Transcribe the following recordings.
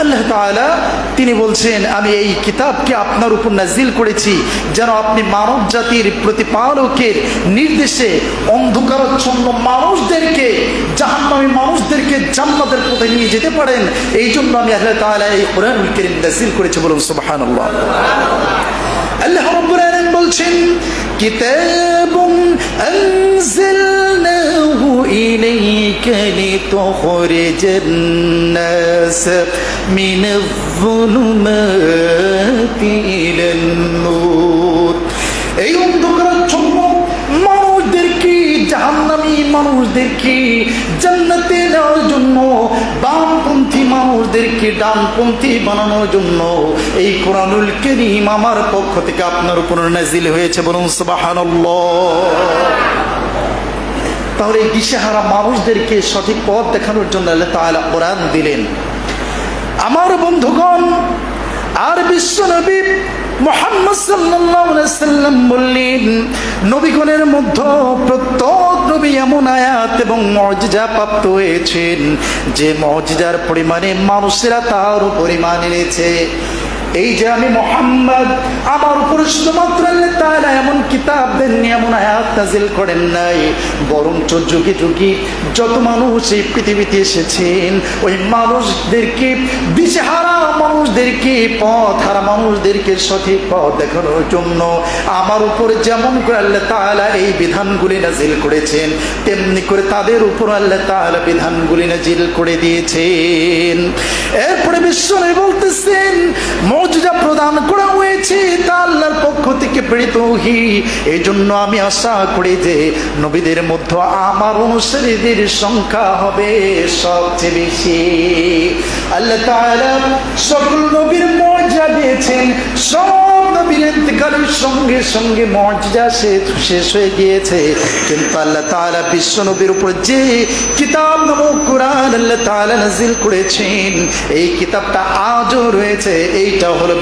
আল্লাহ তাআলা তিনি বলছেন, আমি এই কিতাবকে আপনার উপর নাজিল করেছি যেন আপনি মানব জাতির প্রতিপালকের নির্দেশে অন্ধকারাচ্ছন্ন মানুষদেরকে, জাহান্নামী মানুষদেরকে জান্নাতের পথে নিয়ে যেতে পারেন। এই জন্য আমি আল্লাহ তাআলা এই কোরআনুল কারীম নাজিল করেছি বলুন সুবহানাল্লাহ। আল্লাহ বলছেন লিতুখরিজান নাস মিনাজ-যুলুমাতি ইলান নূর এই অন্ধকারাচ্ছন্ন মানুষদেরকে, জাহান্নামী মানুষদেরকে, জান্নাতে নেওয়ার জন্য, বামপন্থী মানুষদেরকে, ডানপন্থী বানানোর জন্য এই কোরআনুল করিম আমার পক্ষ থেকে আপনার উপর নাজিল হয়েছে বলুন, সুবহানাল্লাহ। তাহলে এই দিশেহারা মানুষদেরকে সঠিক পথ দেখানোর জন্য আল্লাহ তাআলা কোরআন দিলেন। আমার বন্ধুগণ, আর বিশ্ব নবী মধ্যে প্রত্যেক নবী এমন আয়াত এবং প্রাপ্ত হয়েছেন, যে মর্যাদার পরিমাণে মানুষেরা তার পরিমাণ এনেছে। এই যে আমি মোহাম্মদ, আমার উপরে শুধুমাত্র তারা এমন কিতাব দেননি এমন আয়াত নাজিল করেন নাই। বরঞ্চ যুগে যুগে যত মানুষ এই পৃথিবীতে এসেছেন, ওই মানুষদেরকে দিশেহারা মানুষদেরকে পথ, আর মানুষদেরকে সঠিক পথ দেখানোর জন্য আমার উপর যেমন করে আল্লাহ তালা এই বিধানগুলি নাজিল করেছেন, তেমনি করে তাদের উপর আল্লাহ তালা বিধানগুলি নাজিল করে দিয়েছেন। এরপরে বিশ্ব বলতেছেন, মর্যাদা প্রদান করা থেকে প্রেরিত হি এই জন্য আমি আশা করি যে নবীদের মধ্যে আমার অনুসারীদের সংখ্যা হবে সবচেয়ে বেশি। আল্লাহ সকল নবীর মজা দিয়েছেন, সব নবীর সঙ্গে সঙ্গে মর্যাদা শেষ হয়ে গিয়েছে। কিন্তু যে নাজিল করেছেন, এই কিতাবটা আজও রয়েছে। হলো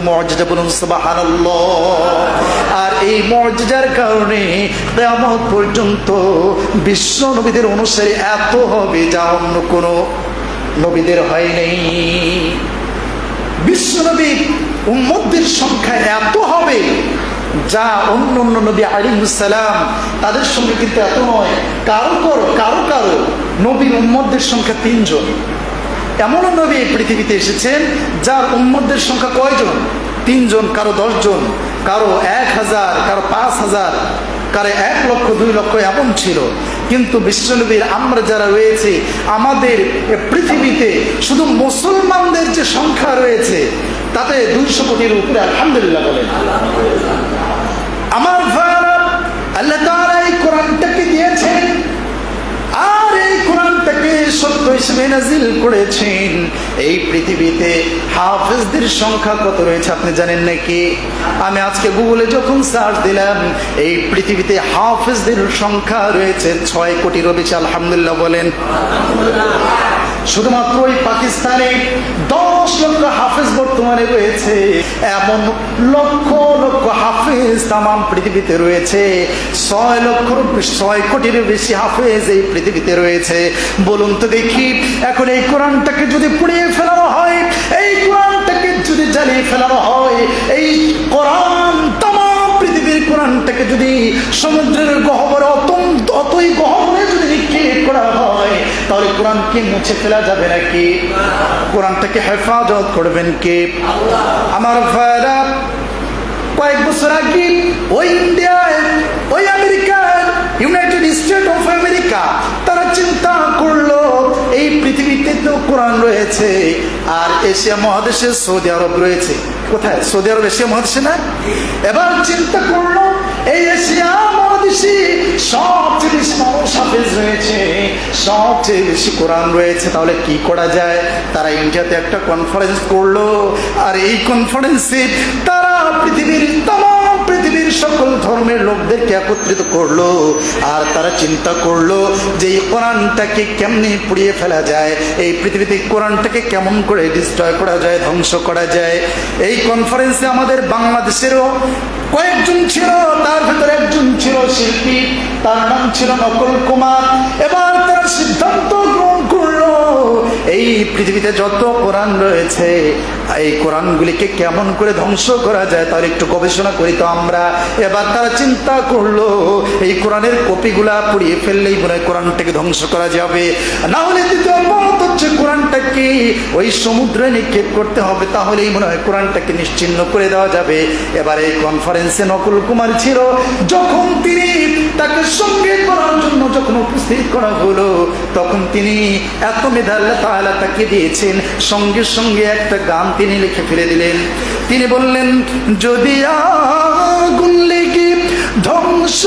মর্যাদা বলুন আর এই মর্যাদার কারণে পর্যন্ত অনুসারী এত হবে যা অন্য কোনো নবীদের হয় নাই। বিশ্বনবী উম্মদের সংখ্যা এত হবে যা অন্য অন্য নবী আলিমুসালাম তাদের সঙ্গে কিন্তু এত নয়। কারও কারও কারও কারও নবীর উম্মদের সংখ্যা তিনজন। এমনও নবী এই পৃথিবীতে এসেছেন যার উম্মদের সংখ্যা কয়জন? তিনজন, কারও দশজন, কারও এক হাজার, কারও পাঁচ হাজার, কারও এক লক্ষ, দুই লক্ষ এমন ছিল। কিন্তু বিশ্বনবীর আমরা যারা রয়েছে, আমাদের পৃথিবীতে শুধু মুসলমানদের যে সংখ্যা রয়েছে, তাতে দুইশো কোটির উপরে আলহামদুলিল্লাহ বলেন আমার আল্লাহ তাআলা এই কোরআনটাকে দিয়েছেন, আর এই কোরআনটাকে সত্য হিসেবে নাজিল করেছেন। এই পৃথিবীতে হাফেজদের সংখ্যা কত রয়েছে আপনি জানেন নাকি? আমি আজকে গুগলে যখন সার্চ দিলাম, এই পৃথিবীতে হাফেজদের সংখ্যা রয়েছে ছয় কোটিরও বেশি, আলহামদুলিল্লাহ বলেন। শুধুমাত্র ওই পাকিস্তানে দশ লক্ষ হাফেজ বর্তমানে রয়েছে। এমন লক্ষ লক্ষ হাফেজ তাম পৃথিবীতে রয়েছে। ছয় লক্ষ ছয় কোটির বেশি হাফেজ এই পৃথিবীতে রয়েছে। বলুন তো দেখি, এখন এই কোরআনটাকে যদি পুড়িয়ে ফেলানো হয়, এই কোরআনটাকে যদি জ্বালিয়ে ফেলানো হয়, এই কোরআন তাম পৃথিবীর কোরআনটাকে যদি সমুদ্রের গহবরে কোরআনকে মুছে ফেলা যাবে নাকি? কোরআনটাকে হেফাজত করবেন কে? আমার ভাইরা, কয়েক বছর আগে ওই ইন্ডিয়ায়, ওই আমেরিকার ইউনাইটেড স্টেট অফ আমেরিকা, তারা চিন্তা করল, এই পৃথিবীতে তো কোরআন রয়েছে, আর এশিয়া মহাদেশে সৌদি আরব রয়েছে। কোথায়? সৌদি আরব এশিয়া মহাদেশে না? এবার চিন্তা করল, এই এশিয়া মহাদেশে সবচেয়ে বেশি মানুষ হাফেজ রয়েছে সবচেয়ে বেশি কোরআন রয়েছে, তাহলে কি করা যায়? তারা ইন্ডিয়াতে একটা কনফারেন্স করল, আর এই কনফারেন্সে তারা পৃথিবীর তাম পৃথিবীর সকল ধর্মের লোকদেরকে একত্রিত করল, আর তারা চিন্তা করল যে এই কোরআনটাকে কেমনি পুড়িয়ে ফেলা যায়, এই পৃথিবীতে কোরআনটাকে কেমন করে ডিস্ট্রয় করা যায়, ধ্বংস করা যায়। এই কনফারেন্সে আমাদের বাংলাদেশেরও কয়েকজন ছিল, তার ভিতরে একজন ছিল শিল্পী, তার নাম ছিল নকল কুমার। এবার তারা সিদ্ধান্ত গ্রহণ করল, এই পৃথিবীতে যত কোরআন রয়েছে এই কোরআনগুলিকে কেমন করে ধ্বংস করা যায় তার একটু গবেষণা করি তো আমরা। এবার তারা চিন্তা করল, এই কোরআনের কপিগুলা পুড়িয়ে ফেললেই মনে হয় কোরআনটাকে ধ্বংস করা যাবে। না হলে হচ্ছে কোরআনটাকে ওই সমুদ্রে নিক্ষেপ করতে হবে, তাহলেই মনে হয় কোরআনটাকে নিশ্চিন্ন করে দেওয়া যাবে। এবার এই কনফারেন্সে নকুল কুমার ছিল, যখন তিনি তাকে সঙ্গে যখন উপস্থিত করা হলো, তখন তিনি এত মেধা আল্লাহ তাআলা তাকে দিয়েছেন। সঙ্গে সঙ্গে একটা গান তিনি লিখে ফেলে দিলেন। তিনি বললেন, যদি আগুন লেগে ধ্বংস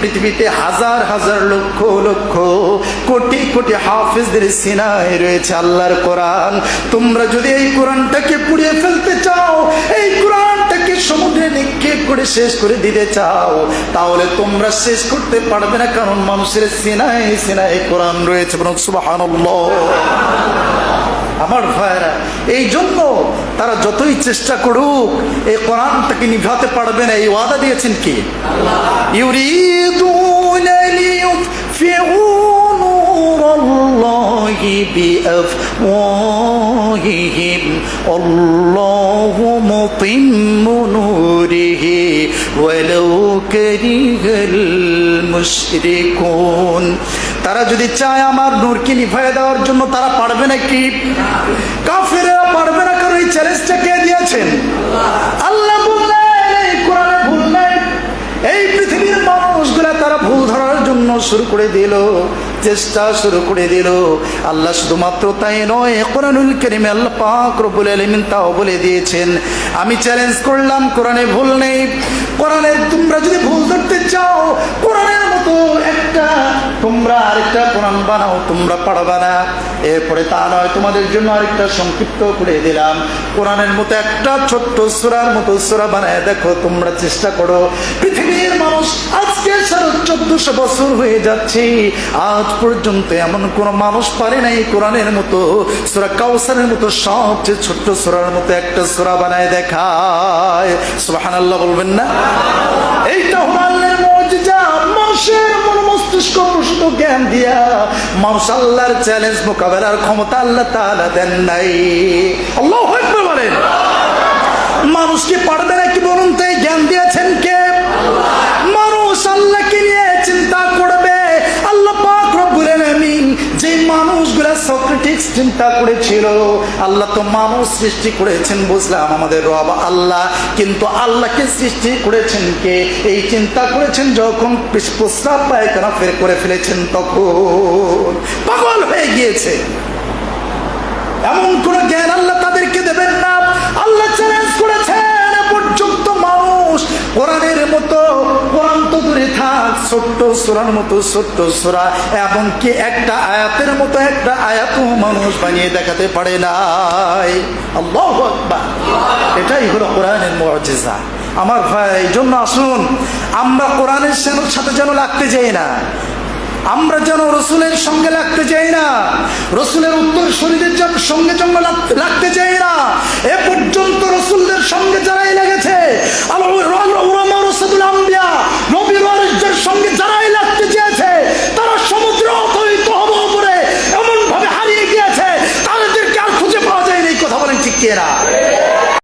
পৃথিবীতে হাজার হাজার লক্ষ লক্ষ কোটি কোটি হাফিজদের সিনায় রয়েছে আল্লাহর কোরআন। তোমরা যদি এই কোরআনটাকে পুড়িয়ে ফেলতে চাও এই কোরআনটাকে সমুদ্রে নিক্ষেপ করে শেষ করে দিতে চাও তাহলে তোমরা শেষ করতে পারবে না কারণ মানুষের সিনায় সিনায় কোরআন রয়েছে বরং সুবাহ আমার ভাইরা এই জন্য তারা যতই চেষ্টা করুক এই কোরআনটাকে নিভাতে পারবে না এই ওয়াদা দিয়েছেন কি? ইউরি ليطفئوا نور الله بأفواههم الله مطم نوره ولو كره المشركون তারা যদি চায় আমার নূরকে নিভাই দেওয়ার জন্য তারা পারবে নাকি কাফেরা পারবে না কারণ এই চ্যালেঞ্জটা কে দিয়েছেন আল্লাহ তারা ভুল ধরার জন্য শুরু করে দিল, চেষ্টা শুরু করে দিল। আল্লাহ শুধুমাত্র তাই নয়, কোরআনুল করিম আল্লাহ পাক রবুল আলমিন তাও বলে দিয়েছেন, আমি চ্যালেঞ্জ করলাম, কোরআনে ভুল নেই। কোরআনে তোমরা যদি ভুল ধরতে চাও, কোরআনের মতো একটা তোমরা আরেকটা কোরআন বানাও, তোমরা পারবা না। এরপরে তা নয়, তোমাদের জন্য আরেকটা সংক্ষিপ্ত করে দিলাম। কোরআনের মতো একটা ছোট্ট সুরার মতো সুরা বানায় দেখো, তোমরা চেষ্টা করো। পৃথিবীর মানুষ আজকে সাড়ে চোদ্দশো বছর হয়ে যাচ্ছে। আজ পর্যন্ত এমন কোন মানুষ পারে নাই কোরআনের মতো। সুরা কাউসারের মতো সবচেয়ে ছোট্ট সুরার মতো একটা সুরা বানায় দেখায়। সুবহানাল্লাহ বলবেন না? এইটা হলো আল্লাহর মুজিজা, মানুষের মন মস্তিষ্ক প্রসূত জ্ঞান দিয়া মানুষ আল্লাহর চ্যালেঞ্জ মোকাবেলার ক্ষমতা আল্লাহ তাআলা দেন নাই। আল্লাহু আকবার বলেন। মানুষ কি পারবে চিন্তা করেছিল। আল্লাহ তো মানুষ সৃষ্টি করেছেন বুঝলাম আমাদের রব আল্লাহ, কিন্তু আল্লাহকে সৃষ্টি করেছেন কে? এই চিন্তা করেছেন যখন প্রস্রাব পায়খানা ফের করে ফেলেছেন তখন। পাগল হয়ে গিয়েছে। এমন কোন জ্ঞান আল্লাহ তাদেরকে দেবেন না। আল্লাহ চ্যালেঞ্জ করেছেন পর্যন্ত মানুষ কোরআনের মতো, কোরআন তো দূরে থাক, ছোট্ট সুরার মতো, ছোট্ট সুরা। এমনকি একটা আয়াতের মতো একটা আয়াতও মানুষ বানিয়ে দেখাতে পারে নাই। এটাই হলো কোরআনের মর্যাদা আমার ভাই, এই জন্য আসুন, আমরা কোরআনের সেনুর সাথে যেন লাগতে যাই না। আমরা যেন রসুলের সঙ্গে লাগতে চাই না। রসুলের উত্তর শরীরের সঙ্গে লাগতে চাই না। এ পর্যন্ত রসুলদের সঙ্গে যারা